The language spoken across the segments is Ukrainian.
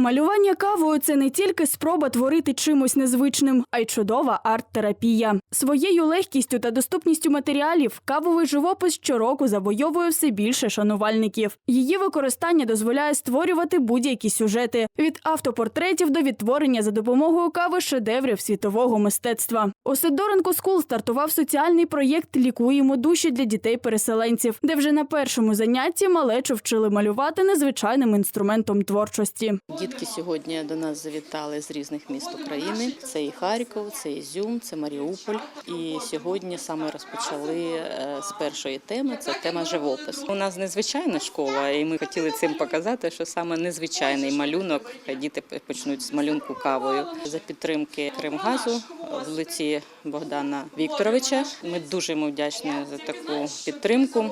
Малювання кавою це не тільки спроба творити чимось незвичним, а й чудова арт-терапія. Своєю легкістю та доступністю матеріалів кавовий живопис щороку завойовує все більше шанувальників. Її використання дозволяє створювати будь-які сюжети від автопортретів до відтворення за допомогою кави шедеврів світового мистецтва. У Сидоренко Скул стартував соціальний проєкт Лікуємо душі для дітей-переселенців, де вже на першому занятті малечу вчили малювати незвичайним інструментом творчості. Дітки сьогодні до нас завітали з різних міст України. Це і Харків, це Ізюм, це Маріуполь. І сьогодні саме розпочали е, з першої теми. Це тема живопис. У нас незвичайна школа, і ми хотіли цим показати, що саме незвичайний малюнок діти почнуть з малюнку кавою за підтримки Кримгазу в лиці Богдана Вікторовича. Ми дуже йому вдячні за таку підтримку.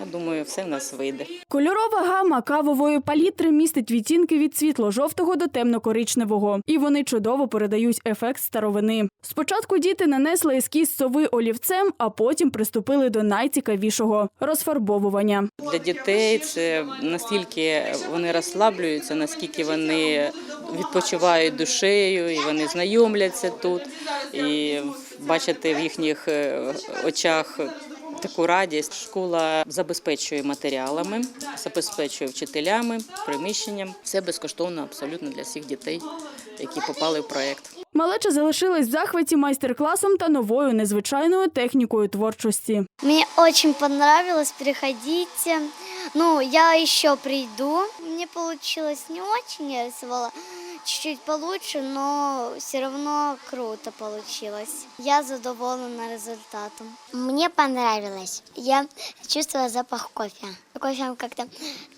Я думаю, все в нас вийде. Кольорова гама кавової палітри містить відтінки від світло-жовтого до темно-коричневого, і вони чудово передають ефект старовини. Спочатку діти нанесли ескіз сови олівцем, а потім приступили до найцікавішого розфарбовування. Для дітей це настільки вони розслаблюються, наскільки вони відпочивають душею, і вони знайомляться тут, і бачити в їхніх е, очах. Таку радість школа забезпечує матеріалами, забезпечує вчителями, приміщенням. Все безкоштовно абсолютно для всіх дітей, які попали в проект. Малеча залишилась в захваті майстер-класом та новою незвичайною технікою творчості. Мне очень понравилось, приходите. Ну, я еще приду. Мне получилось не очень, я чуть-чуть получше, но все равно круто получилось. Я задоволена результатом. Мне понравилось. Я чувствовала запах кофе. Кофе как-то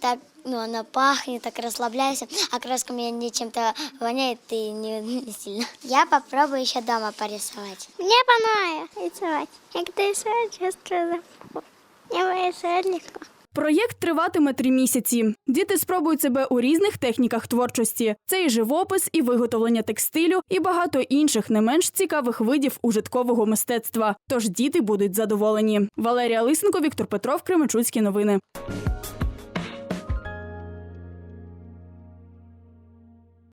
так, ну, она пахнет, так расслабляешься, а краска меня не чем-то воняет и не, не сильно. Я попробую еще дома порисовать. Мне понравилось рисовать. Я когда рисую, чувствую запах. Я рисую легко. Проєкт триватиме три місяці. Діти спробують себе у різних техніках творчості. Це і живопис, і виготовлення текстилю, і багато інших не менш цікавих видів ужиткового мистецтва. Тож діти будуть задоволені. Валерія Лисенко, Віктор Петров, Кременчуцькі новини.